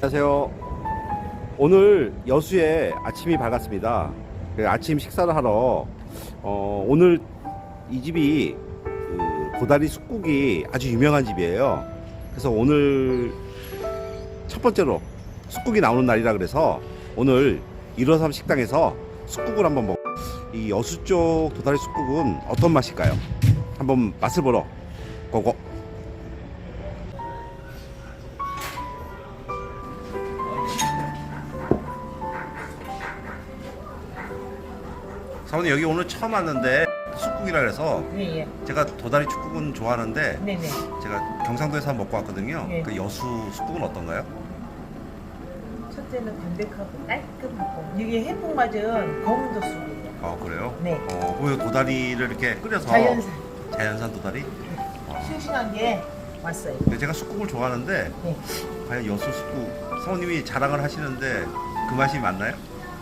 안녕하세요. 오늘 여수에 아침이 밝았습니다. 그 아침 식사를 하러 어, 오늘 이 집이 그 도다리 쑥국이 아주 유명한 집이에요. 그래서 오늘 첫 번째로 쑥국이 나오는 날이라 그래서 오늘 153 식당에서 쑥국을 한번 먹. 이 여수 쪽 도다리 쑥국은 어떤 맛일까요? 한번 맛을 보러 고고. 사모님 여기 오늘 처음 왔는데 쑥국이라 그래서 네, 예. 제가 도다리 축국은 좋아하는데 네, 네. 제가 경상도에서 한번 먹고 왔거든요. 네. 그 여수 쑥국은 어떤가요? 첫째는 담백하고 깔끔하고 이게 해풍 맞은 검은도 쑥이에요. 아 그래요? 네. 어, 그 도다리를 이렇게 끓여서 자연산 자연산 도다리? 싱싱한 게 왔어요. 근데 제가 쑥국을 좋아하는데 네. 과연 여수 쑥국 사모님이 자랑을 하시는데 그 맛이 맞나요?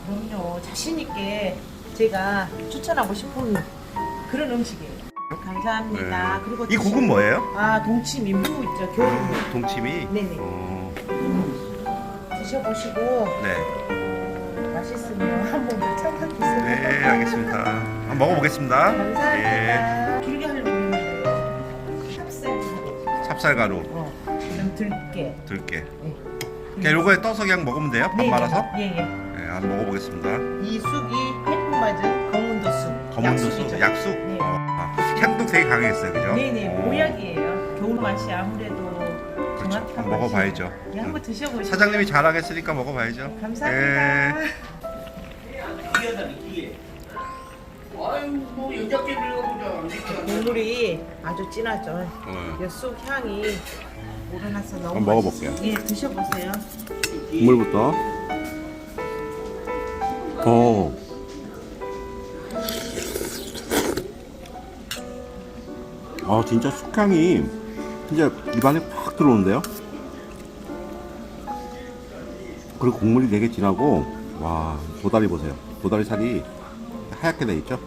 그럼요. 자신 있게 제가 추천하고 싶은 그런 음식이에요. 감사합니다. 네. 그리고 이 국은 뭐예요? 아 동치미 무 있죠. 겨울무 동치미? 네네. 어, 드셔보시고 네. 어, 맛있으면 한번 더 찾아주세요. 네, 알겠습니다. 한번 먹어보겠습니다. 감사합니다. 예. 길게 하려고 했는데요. 찹쌀 찹쌀가루 어, 그럼 들깨. 들게. 네. 그냥 요거에 떠서 그냥 먹으면 돼요? 밥 네, 말아서? 네, 예, 예. 네, 한번 먹어보겠습니다. 이 쑥이 해풍 맞은 검은도 쑥. 검은도 약쑥이죠. 쑥, 약쑥? 네. 어, 아, 향도 되게 강했어요, 그죠? 네네, 어, 보약이에요. 겨울 맛이 아무래도 그렇죠. 정확한 한번 먹어봐야죠. 네, 한번 드셔보시죠. 사장님이 자랑했으니까 먹어봐야죠. 감사합니다. 네. 아유 뭐 여자께 빌려보자 국물이 아주 진하죠. 어, 이쑥 향이 우러나서 너무 한번 먹어볼게요. 맛있어요. 예, 드셔보세요. 국물부터. 어. 아 진짜 쑥향이 진짜 입안에 팍 들어오는데요. 그리고 국물이 되게 진하고 와 도다리 보세요. 도다리 살이 하얗게 돼 있죠.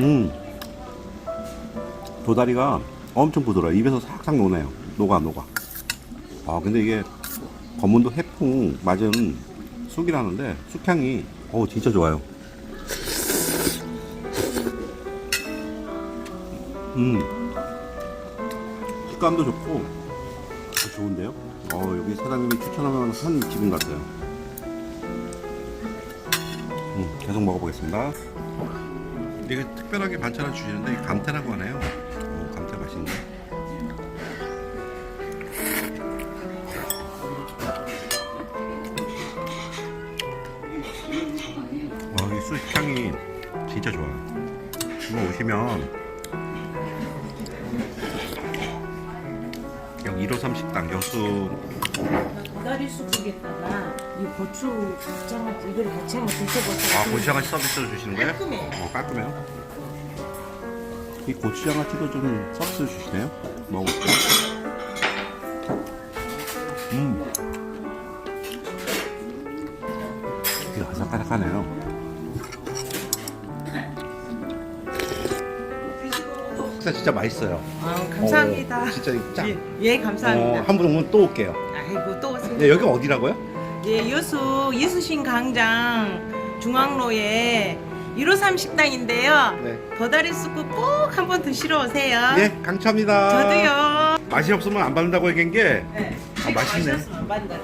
음 도다리가 엄청 부드러워요. 입에서 싹싹 녹네요. 녹아 녹아. 아 근데 이게 검은도 해풍 맞은 쑥이라는데 쑥향이 어 진짜 좋아요. 음 식감도 좋고 어, 좋은데요? 어 여기 사장님이 추천하면 한 집인 것 같아요. 음 계속 먹어보겠습니다. 이게 특별하게 반찬을 주시는데 감태라고 하네요. 오, 감태 맛있네. 와, 이 숯향이 진짜 좋아요. 한번 오시면 여기 153 식당 여수 도다리 쑥국에다가 이 고추 장아찌 이걸 같이 한번 드셔보세요. 아 고추장아찌 서비스를 주시는 거예요? 깔끔해요. 어 깔끔해요. 이 고추장아찌도 좀 서비스 주시네요. 먹어볼게요. 진짜 진짜 맛있어요. 아, 감사합니다. 어, 진짜 짱. 예, 예, 감사합니다. 어, 한번 오면 또 올게요. 아이고 또 오세요. 네, 여기 어디라고요? 예, 여수 이수신 광장 중앙로에 153 식당인데요. 네. 도다리 쑥국 꼭 한번 드시러 오세요. 예, 강추합니다. 저도요. 맛이 없으면 안 받는다고 얘기한 게 네. 아, 맛있네. 맛있었으면 만다.